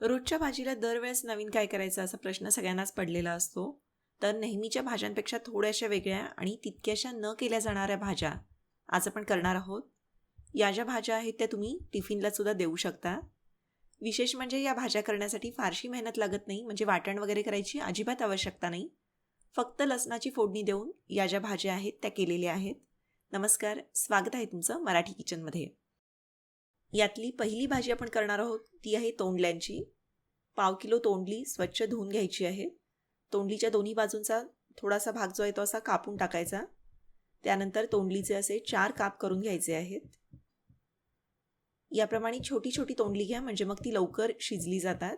रोजच्या भाजीला दरवेळेस नवीन काय करायचं असा प्रश्न सगळ्यांनाच पडलेला असतो. तर नेहमीच्या भाज्यांपेक्षा थोड्याशा वेगळ्या आणि तितक्याशा न केल्या जाणाऱ्या भाज्या आज आपण करणार आहोत. या ज्या भाज्या आहेत त्या तुम्ही टिफिनला सुद्धा देऊ शकता. विशेष म्हणजे या भाज्या करण्यासाठी फारशी मेहनत लागत नाही म्हणजे वाटण वगैरे करायची अजिबात आवश्यकता नाही. फक्त लसणाची फोडणी देऊन या ज्या भाज्या आहेत त्या केलेल्या आहेत. नमस्कार स्वागत आहे तुमचं मराठी किचनमध्ये. यातली पहिली भाजी आपण करणार आहोत ती आहे तोंडल्यांची. पाव किलो तोंडली स्वच्छ धुवून घ्यायची आहे. तोंडलीच्या दोन्ही बाजूंचा थोडासा भाग जो आहे तो असा कापून टाकायचा. त्यानंतर तोंडलीचे असे चार काप करून घ्यायचे आहेत. याप्रमाणे छोटी छोटी तोंडली घ्या म्हणजे मग ती लवकर शिजली जातात.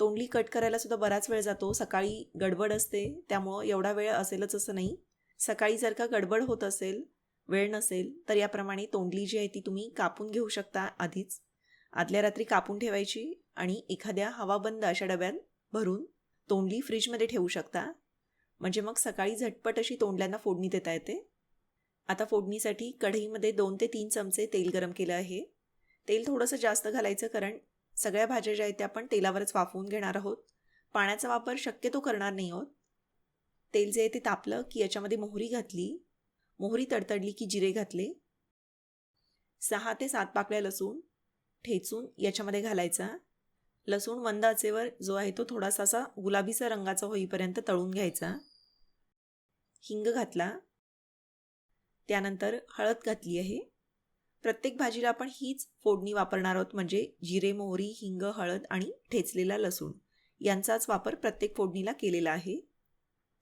तोंडली कट करायला सुद्धा बराच वेळ जातो सकाळी गडबड असते त्यामुळं एवढा वेळ असेलच असं नाही. सकाळी जर का गडबड होत असेल वेळ नसेल तर याप्रमाणे तोंडली जी आहे ती तुम्ही कापून घेऊ शकता आधीच. आदल्या रात्री कापून ठेवायची आणि एखाद्या हवाबंद अशा डब्यात भरून तोंडली फ्रीजमध्ये ठेवू शकता. म्हणजे मग सकाळी झटपट अशी तोंडल्यांना फोडणी देता येते. आता फोडणीसाठी कढईमध्ये दोन ते तीन चमचे तेल गरम केलं आहे. तेल थोडंसं जास्त घालायचं कारण सगळ्या भाज्या ज्या आहेत त्या आपण तेलावरच वाफवून घेणार आहोत. पाण्याचा वापर शक्यतो करणार नाही आहोत. तेल जे आहे ते तापलं की याच्यामध्ये मोहरी घातली मोहरी तडतडली की जिरे घातले. सहा ते सात पाकळ्या लसूण ठेचून याच्यामध्ये घालायचा. लसूण मंद आचेवर जो आहे तो थोडासा असा गुलाबीचा रंगाचा होईपर्यंत तळून घ्यायचा. हिंग घातला. त्यानंतर हळद घातली आहे. प्रत्येक भाजीला आपण हीच फोडणी वापरणार आहोत म्हणजे जिरे मोहरी हिंग हळद आणि ठेचलेला लसूण यांचाच वापर प्रत्येक फोडणीला केलेला आहे.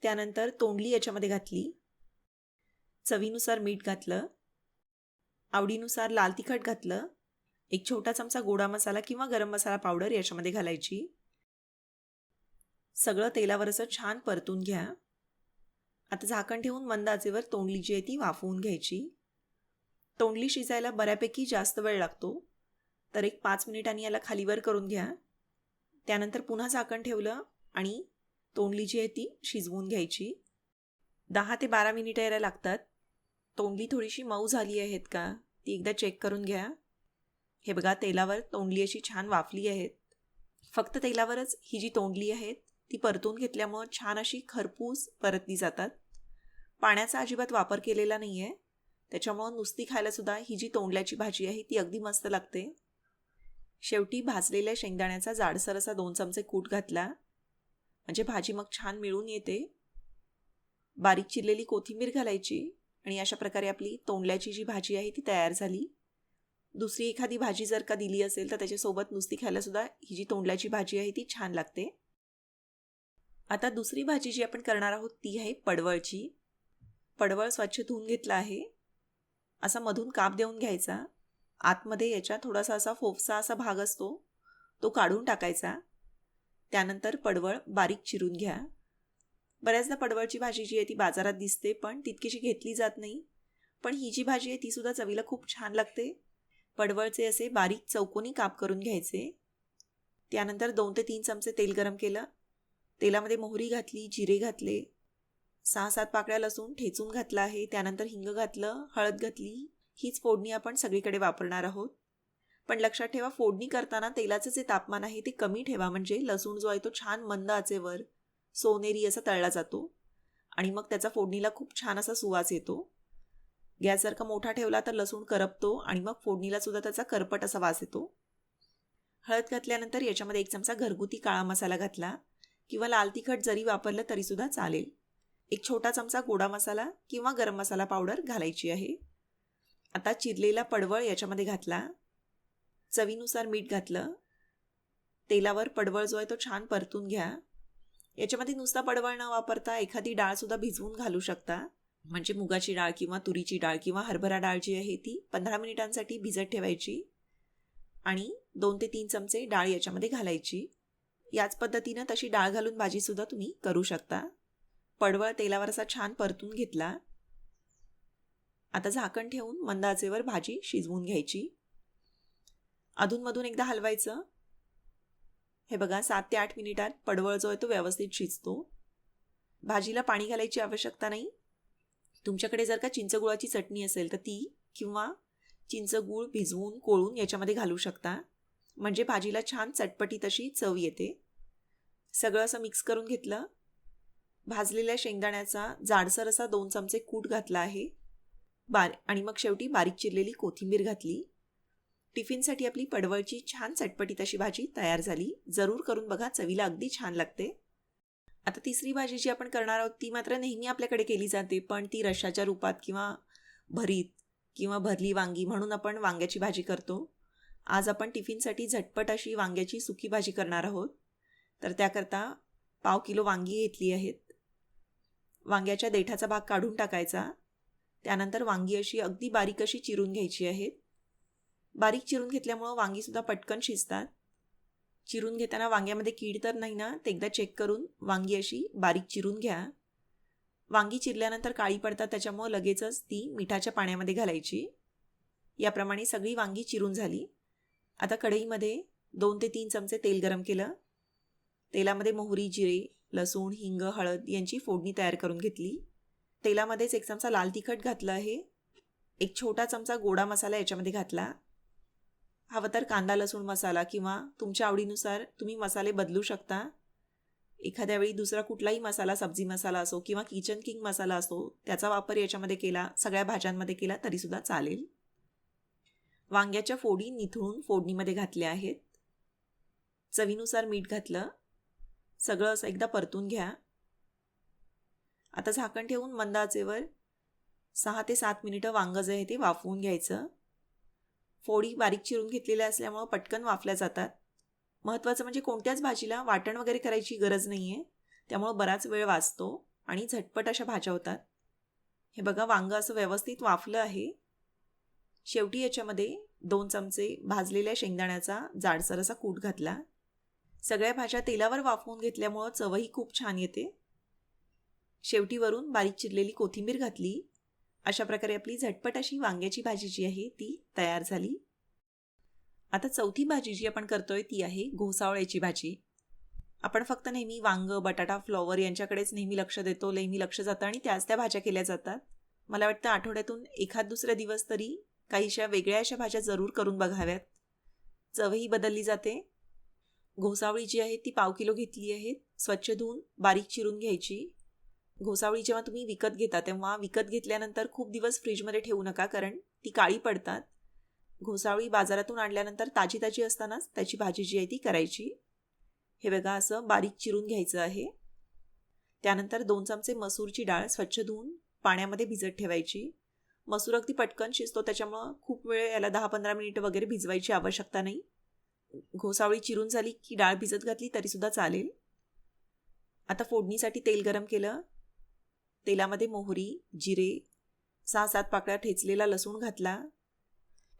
त्यानंतर तोंडली याच्यामध्ये घातली. चवीनुसार मीठ घातलं आवडीनुसार लाल तिखट घातलं एक छोटा चमचा गोडा मसाला किंवा गरम मसाला पावडर याच्यामध्ये घालायची. सगळं तेलावर असं छान परतून घ्या. आता झाकण ठेवून मंद आचेवर तोंडली जी आहे ती वाफवून घ्यायची. तोंडली शिजायला बऱ्यापैकी जास्त वेळ लागतो. तर एक पाच मिनिटांनी याला खालीवर करून घ्या. त्यानंतर पुन्हा झाकण ठेवलं आणि तोंडली जी आहे ती शिजवून घ्यायची. दहा ते बारा मिनिटं यायला लागतात. तोंडली थोडीशी मऊ झाली आहेत का? ती एकदा चेक करून घ्या. हे बघा तेलावर तोंडली अशी छान वाफली आहेत. फक्त तेलावरच ही जी तोंडली आहेत ती परतून घेतल्यामुळं छान अशी खरपूस परतली जातात. पाण्याचा अजिबात वापर केलेला नाही आहे त्याच्यामुळं नुसती खायलासुद्धा ही जी तोंडल्याची भाजी आहे ती अगदी मस्त लागते. शेवटी भाजलेल्या शेंगदाण्याचा जाडसर असा दोन चमचे कूट घातला. म्हणजे भाजी मग छान मिळून येते. बारीक चिरलेली कोथिंबीर घालायची. आणि अशा प्रकारे आपली तोंडल्याची जी भाजी आहे ती तयार झाली. दुसरी एखादी भाजी जर का दिली असेल तर त्याच्यासोबत नुसती खायलासुद्धा ही जी तोंडल्याची भाजी आहे ती छान लागते. आता दुसरी भाजी जी आपण करणार आहोत ती आहे पडवळची. पडवळ स्वच्छ धुवून घेतला आहे. असा मधून काप देऊन घ्यायचा. आतमध्ये याच्या थोडासा असा फोफसा असा भाग असतो तो काढून टाकायचा. त्यानंतर पडवळ बारीक चिरून घ्या. बऱ्याचदा पडवळची भाजी जी आहे ती बाजारात दिसते पण तितकीशी घेतली जात नाही. पण ही जी भाजी आहे ती सुद्धा चवीला खूप छान लागते. पडवळचे असे बारीक चौकोनी काप करून घ्यायचे. त्यानंतर दोन ते तीन चमचे तेल गरम केलं. तेलामध्ये मोहरी घातली जिरे घातले. सहा सात पाकळ्या लसूण ठेचून घातला आहे. त्यानंतर हिंग घातलं हळद घातली. हीच फोडणी आपण सगळीकडे वापरणार आहोत. पण लक्षात ठेवा फोडणी करताना तेलाचं जे तापमान आहे ते कमी ठेवा. म्हणजे लसूण जो आहे तो छान मंद आचेवर. सोनेरी असा तळला जातो. आणि मग त्याचा फोडणीला खूप छान असा सुवास येतो. गॅस जर का मोठा ठेवला तर लसूण करपतो आणि मग फोडणीला सुद्धा त्याचा करपट असा वास येतो. हळद घातल्यानंतर याच्यामध्ये एक चमचा घरगुती काळा मसाला घातला किंवा लाल तिखट जरी वापरलं तरीसुद्धा चालेल. एक छोटा चमचा गोडा मसाला किंवा गरम मसाला पावडर घालायची आहे. आता चिरलेला पडवळ याच्यामध्ये घातला. चवीनुसार मीठ घातलं. तेलावर पडवळ जो आहे तो छान परतून घ्या. याच्यामध्ये नुसता पडवळ न वापरता एखादी डाळसुद्धा भिजवून घालू शकता. म्हणजे मुगाची डाळ किंवा तुरीची डाळ किंवा हरभरा डाळ जी आहे ती पंधरा मिनिटांसाठी भिजत ठेवायची आणि दोन ते तीन चमचे डाळ याच्यामध्ये घालायची. याच पद्धतीनं तशी डाळ घालून भाजीसुद्धा तुम्ही करू शकता. पडवळ तेलावर असा छान परतून घेतला. आता झाकण ठेवून मंद आचेवर भाजी शिजवून घ्यायची. अधूनमधून एकदा हलवायचं. हे बघा सात ते आठ मिनिटात पडवळ जो आहे तो व्यवस्थित शिजतो. भाजीला पाणी घालायची आवश्यकता नाही. तुमच्याकडे जर का चिंचगुळाची चटणी असेल तर ती किंवा चिंचगूळ भिजवून कोळून याच्यामध्ये घालू शकता. म्हणजे भाजीला छान चटपटीत अशी चव येते. सगळं असं मिक्स करून घेतलं. भाजलेल्या शेंगदाण्याचा जाडसर असा दोन चमचे कूट घातला आहे. बार आणि मग शेवटी बारीक चिरलेली कोथिंबीर घातली. टिफिनसाठी आपली पडवळची छान चटपटीत अशी भाजी तयार झाली. जरूर करून बघा चवीला अगदी छान लागते. आता तिसरी भाजी जी आपण करणार आहोत ती मात्र नेहमी आपल्याकडे केली जाते पण ती रशाच्या रूपात किंवा भरीत किंवा भरली वांगी म्हणून आपण वांग्याची भाजी करतो. आज आपण टिफिनसाठी झटपट अशी वांग्याची सुकी भाजी करणार आहोत. तर त्याकरता पाव किलो वांगी घेतली आहेत. वांग्याच्या देठाचा भाग काढून टाकायचा. त्यानंतर वांगी अशी अगदी बारीक अशी चिरून घ्यायची आहेत. बारीक चिरून घेतल्यामुळं वांगीसुद्धा पटकन शिजतात. चिरून घेताना वांग्यामध्ये कीड तर नाही ना ते एकदा चेक करून वांगी अशी बारीक चिरून घ्या. वांगी चिरल्यानंतर काळी पडतात त्याच्यामुळं लगेचच ती मिठाच्या पाण्यामध्ये घालायची. याप्रमाणे सगळी वांगी चिरून झाली. आता कढईमध्ये दोन ते तीन चमचे तेल गरम केलं. तेलामध्ये मोहरी जिरे लसूण हिंग हळद यांची फोडणी तयार करून घेतली. तेलामध्येच एक चमचा लाल तिखट घातलं आहे. एक छोटा चमचा गोडा मसाला याच्यामध्ये घातला. हवं तर कांदा लसूण मसाला किंवा तुमच्या आवडीनुसार तुम्ही मसाले बदलू शकता. एखाद्या वेळी दुसरा कुठलाही मसाला सब्जी मसाला असो किंवा किचन किंग मसाला असो त्याचा वापर याच्यामध्ये केला सगळ्या भाज्यांमध्ये केला तरीसुद्धा चालेल. वांग्याच्या फोडी निथळून फोडणीमध्ये घातल्या आहेत. चवीनुसार मीठ घातलं. सगळं असं एकदा परतून घ्या. आता झाकण ठेवून मंद आचेवर सहा ते सात मिनिटं वांगं जे आहे ते वाफवून घ्यायचं. फोडी बारीक चिरून घेतलेल्या असल्यामुळं पटकन वाफल्या जातात. महत्त्वाचं म्हणजे कोणत्याच भाजीला वाटण वगैरे करायची गरज नाही आहे त्यामुळं बराच वेळ वाचतो आणि झटपट अशा भाज्या होतात. हे बघा वांगं असं व्यवस्थित वाफलं आहे. शेवटी याच्यामध्ये दोन चमचे भाजलेल्या शेंगदाण्याचा जाडसर असा कूट घातला. सगळ्या भाज्या तेलावर वाफवून घेतल्यामुळं चवही खूप छान येते. शेवटी वरून बारीक चिरलेली कोथिंबीर घातली. अशा प्रकारे आपली झटपट अशी वांग्याची भाजी जी आहे ती तयार झाली. आता चौथी भाजी जी आपण करतोय ती आहे घोसावळ्याची भाजी. आपण फक्त नेहमी वांग बटाटा फ्लॉवर यांच्याकडेच नेहमी लक्ष देतो नेहमी लक्ष जातं आणि त्याच त्या भाज्या केल्या जातात. मला वाटतं आठवड्यातून एखाद दुसरा दिवस तरी काहीशा वेगळ्या अशा भाज्या जरूर करून बघाव्यात. चवही बदलली जाते. घोसावळी जी आहे ती पाव किलो घेतली आहे. स्वच्छ धुवून बारीक चिरून घ्यायची. घोसावळी जेव्हा तुम्ही विकत घेता तेव्हा विकत घेतल्यानंतर खूप दिवस फ्रीजमध्ये ठेवू नका कारण ती काळी पडतात. घोसावळी बाजारातून आणल्यानंतर ताजी ताजी असतानाच त्याची भाजी जी आहे ती करायची. हे बघा असं बारीक चिरून घ्यायचं आहे. त्यानंतर दोन चमचे मसूरची डाळ स्वच्छ धुवून पाण्यामध्ये भिजत ठेवायची. मसूर अगदी पटकन शिजतो त्याच्यामुळं खूप वेळ याला दहा पंधरा मिनिटं वगैरे भिजवायची आवश्यकता नाही. घोसावळी चिरून झाली की डाळ भिजत घातली तरीसुद्धा चालेल. आता फोडणीसाठी तेल गरम केलं. तेलामध्ये मोहरी जिरे सहा सात पाकळ्या ठेचलेला लसूण घातला.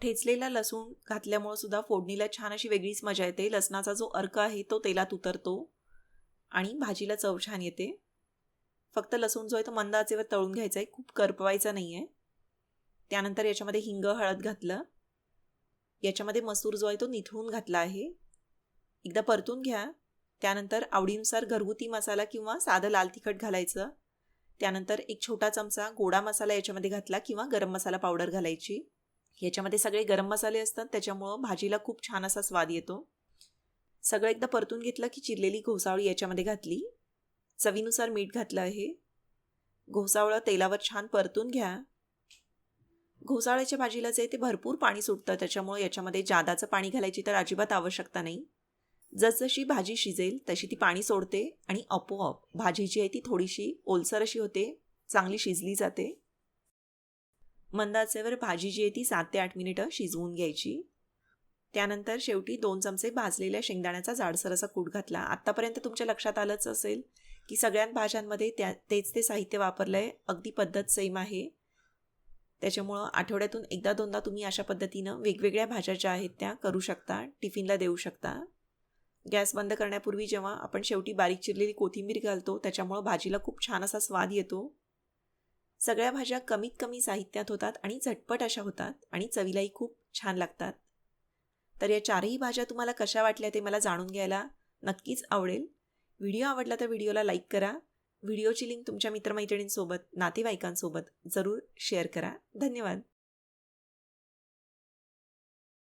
ठेचलेला लसूण घातल्यामुळं सुद्धा फोडणीला छान अशी वेगळीच मजा येते. लसणाचा जो अर्क आहे तो तेलात उतरतो आणि भाजीला चव छान येते. फक्त लसूण जो आहे तो मंद आचेवर तळून घ्यायचा आहे. खूप करपवायचा नाही आहे त्यानंतर याच्यामध्ये हिंग हळद घातलं. याच्यामध्ये मसूर जो आहे तो निथळून घातला आहे. एकदा परतून घ्या. त्यानंतर आवडीनुसार घरगुती मसाला किंवा साधं लाल तिखट घालायचं. त्यानंतर एक छोटा चमचा गोडा मसाला याच्यामध्ये घातला किंवा गरम मसाला पावडर घालायची. याच्यामध्ये सगळे गरम मसाले असतात त्याच्यामुळं भाजीला खूप छान असा स्वाद येतो. सगळं एकदा परतून घेतलं की चिरलेली घोसावळी याच्यामध्ये घातली. चवीनुसार मीठ घातलं आहे. घोसावळं तेलावर छान परतून घ्या. घोसाळ्याच्या भाजीला जे ते भरपूर पाणी सुटतं त्याच्यामुळे याच्यामध्ये जादाचं पाणी घालायची तर अजिबात आवश्यकता नाही. जसजशी भाजी शिजेल तशी ती पाणी सोडते आणि आपोआप भाजी जी आहे ती थोडीशी ओलसर अशी होते चांगली शिजली जाते. मंदाचेवर भाजी जी आहे ती सात ते आठ मिनिटं शिजवून घ्यायची. त्यानंतर शेवटी दोन चमचे भाजलेल्या शेंगदाण्याचा जाडसर असा कूट घातला. आत्तापर्यंत तुमच्या लक्षात आलंच असेल की सगळ्यात भाज्यांमध्ये त्या तेच ते साहित्य वापरलं आहे अगदी पद्धत सेम आहे. त्याच्यामुळं आठवड्यातून एकदा दोनदा तुम्ही अशा पद्धतीनं वेगवेगळ्या भाज्या ज्या आहेत त्या करू शकता टिफिनला देऊ शकता. गॅस बंद करण्यापूर्वी जेव्हा आपण शेवटी बारीक चिरलेली कोथिंबीर घालतो त्याच्यामुळं भाजीला खूप छान असा स्वाद येतो. सगळ्या भाज्या कमीत कमी साहित्यात होतात आणि झटपट अशा होतात आणि चवीलाही खूप छान लागतात. तर या चारही भाज्या तुम्हाला कशा वाटल्या ते मला जाणून घ्यायला नक्कीच आवडेल. व्हिडिओ आवडला तर व्हिडिओला लाईक करा. व्हिडिओची लिंक तुमच्या मित्रमैत्रिणींसोबत नातेवाईकांसोबत जरूर शेअर करा. धन्यवाद.